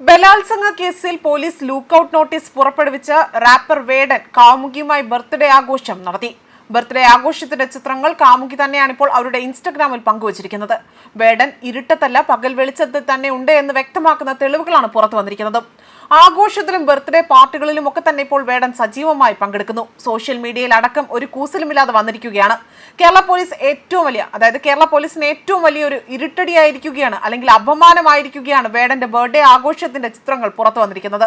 ബലാത്സംഗ കേസിൽ police lookout notice പുറപ്പെടുവിച്ച റാപ്പർ വേടൻ കാമുകിയുമായി ബർത്ത്ഡേ ആഘോഷം നടത്തി. ബർത്ത്ഡേ ആഘോഷത്തിന്റെ ചിത്രങ്ങൾ കാമുകി തന്നെയാണ് ഇപ്പോൾ അവരുടെ ഇൻസ്റ്റഗ്രാമിൽ പങ്കുവച്ചിരിക്കുന്നത്. വേടൻ ഇരുട്ടത്തല്ല പകൽ വെളിച്ചത്തിൽ തന്നെ ഉണ്ട് എന്ന് വ്യക്തമാക്കുന്ന തെളിവുകളാണ് പുറത്തു വന്നിരിക്കുന്നത് ആഘോഷത്തിലും ബർത്ത്ഡേ പാർട്ടികളിലും ഒക്കെ തന്നെ ഇപ്പോൾ വേടൻ സജീവമായി പങ്കെടുക്കുന്നു. സോഷ്യൽ മീഡിയയിൽ അടക്കം ഒരു കൂസലുമില്ലാതെ വന്നിരിക്കുകയാണ്. കേരള പോലീസ് ഏറ്റവും വലിയ അതായത് കേരള പോലീസിന് ഏറ്റവും വലിയൊരു ഇരുട്ടടിയായിരിക്കുകയാണ് അല്ലെങ്കിൽ അപമാനമായിരിക്കുകയാണ് വേടന്റെ ബർത്ത്ഡേ ആഘോഷത്തിന്റെ ചിത്രങ്ങൾ പുറത്തു വന്നിരിക്കുന്നത്.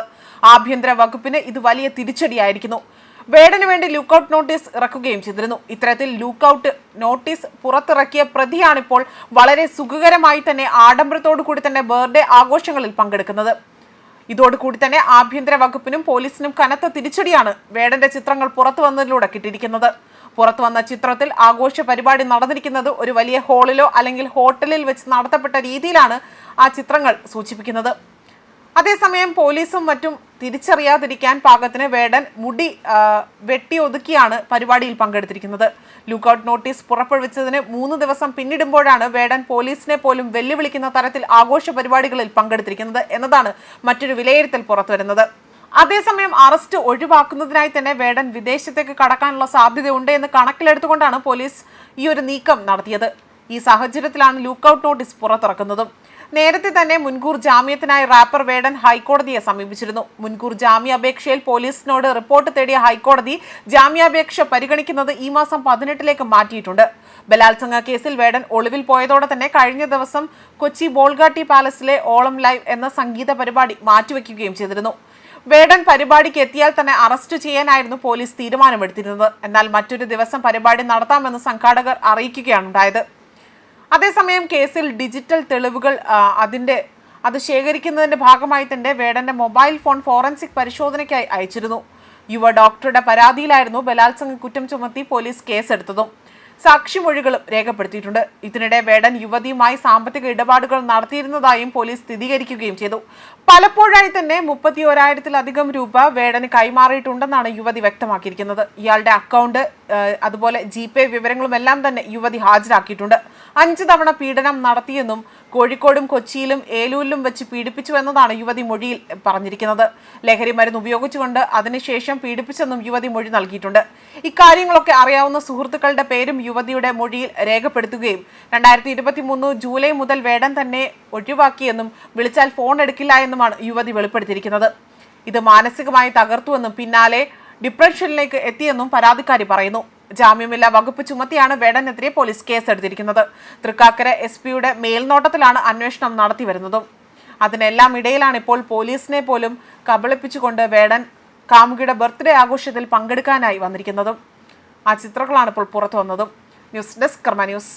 ആഭ്യന്തര വകുപ്പിന് ഇത് വലിയ തിരിച്ചടിയായിരിക്കുന്നു. വേടന് വേണ്ടി ലുക്കൌട്ട് നോട്ടീസ് ഇറക്കുകയും ചെയ്തിരുന്നു. ഇത്തരത്തിൽ ലുക്കൌട്ട് നോട്ടീസ് പുറത്തിറക്കിയ പ്രതിയാണിപ്പോൾ വളരെ സുഖകരമായി തന്നെ ആഡംബരത്തോടു കൂടി തന്നെ ബർത്ത്ഡേ ആഘോഷങ്ങളിൽ പങ്കെടുക്കുന്നത്. ഇതോടുകൂടി തന്നെ ആഭ്യന്തര വകുപ്പിനും പോലീസിനും കനത്ത തിരിച്ചടിയാണ് വേടന്റെ ചിത്രങ്ങൾ പുറത്തു വന്നതിലൂടെ കിട്ടിയിരിക്കുന്നത്. പുറത്തു വന്ന ചിത്രത്തിൽ ആഘോഷ പരിപാടി നടന്നിരിക്കുന്നത് ഒരു വലിയ ഹാളിലോ അല്ലെങ്കിൽ ഹോട്ടലിൽ വെച്ച് നടത്തപ്പെട്ട രീതിയിലാണ് ആ ചിത്രങ്ങൾ സൂചിപ്പിക്കുന്നത്. അതേസമയം പോലീസും മറ്റും തിരിച്ചറിയാതിരിക്കാൻ പാകത്തിന് വേടൻ മുടി വെട്ടി ഒതുക്കിയാണ് പരിപാടിയിൽ പങ്കെടുത്തിരിക്കുന്നത്. ലുക്കൌട്ട് നോട്ടീസ് പുറപ്പെടുവിച്ചതിന് മൂന്ന് ദിവസം പിന്നിടുമ്പോഴാണ് വേടൻ പോലീസിനെ പോലും വെല്ലുവിളിക്കുന്ന തരത്തിൽ ആഘോഷ പരിപാടികളിൽ പങ്കെടുത്തിരിക്കുന്നത് എന്നതാണ് മറ്റൊരു വിലയിരുത്തൽ പുറത്തുവരുന്നത്. അതേസമയം അറസ്റ്റ് ഒഴിവാക്കുന്നതിനായി തന്നെ വേടൻ വിദേശത്തേക്ക് കടക്കാനുള്ള സാധ്യതയുണ്ട് എന്ന് കണക്കിലെടുത്തുകൊണ്ടാണ് പോലീസ് ഈ ഒരു നീക്കം നടത്തിയത്. ഈ സാഹചര്യത്തിലാണ് ലുക്കൌട്ട് നോട്ടീസ് പുറത്തിറക്കുന്നതും. നേരത്തെ തന്നെ മുൻകൂർ ജാമ്യത്തിനായി റാപ്പർ വേടൻ ഹൈക്കോടതിയെ സമീപിച്ചിരുന്നു. മുൻകൂർ ജാമ്യാപേക്ഷയിൽ പോലീസിനോട് റിപ്പോർട്ട് തേടിയ ഹൈക്കോടതി ജാമ്യാപേക്ഷ പരിഗണിക്കുന്നത് ഈ മാസം പതിനെട്ടിലേക്ക് മാറ്റിയിട്ടുണ്ട്. ബലാത്സംഗ കേസിൽ വേടൻ ഒളിവിൽ പോയതോടെ തന്നെ കഴിഞ്ഞ ദിവസം കൊച്ചി ബോൾഗാട്ടി പാലസിലെ ഓളം ലൈവ് എന്ന സംഗീത പരിപാടി മാറ്റിവെക്കുകയും ചെയ്തിരുന്നു. വേടൻ പരിപാടിക്ക് എത്തിയാൽ തന്നെ അറസ്റ്റ് ചെയ്യാനായിരുന്നു പോലീസ് തീരുമാനമെടുത്തിരുന്നത്. എന്നാൽ മറ്റൊരു ദിവസം പരിപാടി നടത്താമെന്ന് സംഘാടകർ അറിയിക്കുകയാണ് ഉണ്ടായത്. അതേസമയം കേസിൽ ഡിജിറ്റൽ തെളിവുകൾ അതിന്റെ അത് ശേഖരിക്കുന്നതിന്റെ ഭാഗമായി തന്നെ വേടന്റെ മൊബൈൽ ഫോൺ ഫോറൻസിക് പരിശോധനയ്ക്കായി അയച്ചിരുന്നു. യുവ ഡോക്ടറുടെ പരാതിയിലായിരുന്നു ബലാത്സംഗ കുറ്റം ചുമത്തി പോലീസ് കേസെടുത്തതും. സാക്ഷിമൊഴികളും രേഖപ്പെടുത്തിയിട്ടുണ്ട്. ഇതിനിടെ വേടൻ യുവതിയുമായി സാമ്പത്തിക ഇടപാടുകൾ നടത്തിയിരുന്നതായും പോലീസ് സ്ഥിരീകരിക്കുകയും ചെയ്തു. പലപ്പോഴായി തന്നെ മുപ്പത്തി ഒരായിരത്തിലധികം രൂപ വേടന് കൈമാറിയിട്ടുണ്ടെന്നാണ് യുവതി വ്യക്തമാക്കിയിരിക്കുന്നത്. ഇയാളുടെ അക്കൗണ്ട് അതുപോലെ ജി പേ വിവരങ്ങളും എല്ലാം തന്നെ യുവതി ഹാജരാക്കിയിട്ടുണ്ട്. അഞ്ച് തവണ പീഡനം നടത്തിയെന്നും കോഴിക്കോടും കൊച്ചിയിലും ഏലൂരിലും വെച്ച് പീഡിപ്പിച്ചു എന്നതാണ് യുവതി മൊഴിയിൽ പറഞ്ഞിരിക്കുന്നത്. ലഹരി മരുന്ന് ഉപയോഗിച്ചുകൊണ്ട് അതിനുശേഷം പീഡിപ്പിച്ചെന്നും യുവതി മൊഴി നൽകിയിട്ടുണ്ട്. ഇക്കാര്യങ്ങളൊക്കെ അറിയാവുന്ന സുഹൃത്തുക്കളുടെ പേരും യുവതിയുടെ മൊഴിയിൽ രേഖപ്പെടുത്തുകയും രണ്ടായിരത്തി ഇരുപത്തി മൂന്ന് ജൂലൈ മുതൽ വേടൻ തന്നെ ഒഴിവാക്കിയെന്നും വിളിച്ചാൽ ഫോൺ എടുക്കില്ല എന്നുമാണ് യുവതി വെളിപ്പെടുത്തിയിരിക്കുന്നത്. ഇത് മാനസികമായി തകർത്തുവെന്നും പിന്നാലെ ഡിപ്രഷനിലേക്ക് എത്തിയെന്നും പരാതിക്കാരി പറയുന്നു. ജാമ്യമില്ലാ വകുപ്പ് ചുമത്തിയാണ് വേടനെതിരെ പോലീസ് കേസെടുത്തിരിക്കുന്നത്. തൃക്കാക്കര എസ് പിയുടെ മേൽനോട്ടത്തിലാണ് അന്വേഷണം നടത്തി വരുന്നതും അതിനെല്ലാം ഇടയിലാണ് ഇപ്പോൾ പോലീസിനെ പോലും കബളിപ്പിച്ചുകൊണ്ട് വേടൻ കാമുകിയുടെ ബർത്ത്ഡേ ആഘോഷത്തിൽ പങ്കെടുക്കാനായി വന്നിരിക്കുന്നതും. ആ ചിത്രങ്ങളാണ് ഇപ്പോൾ പുറത്തു വന്നതും. News desk Karma news.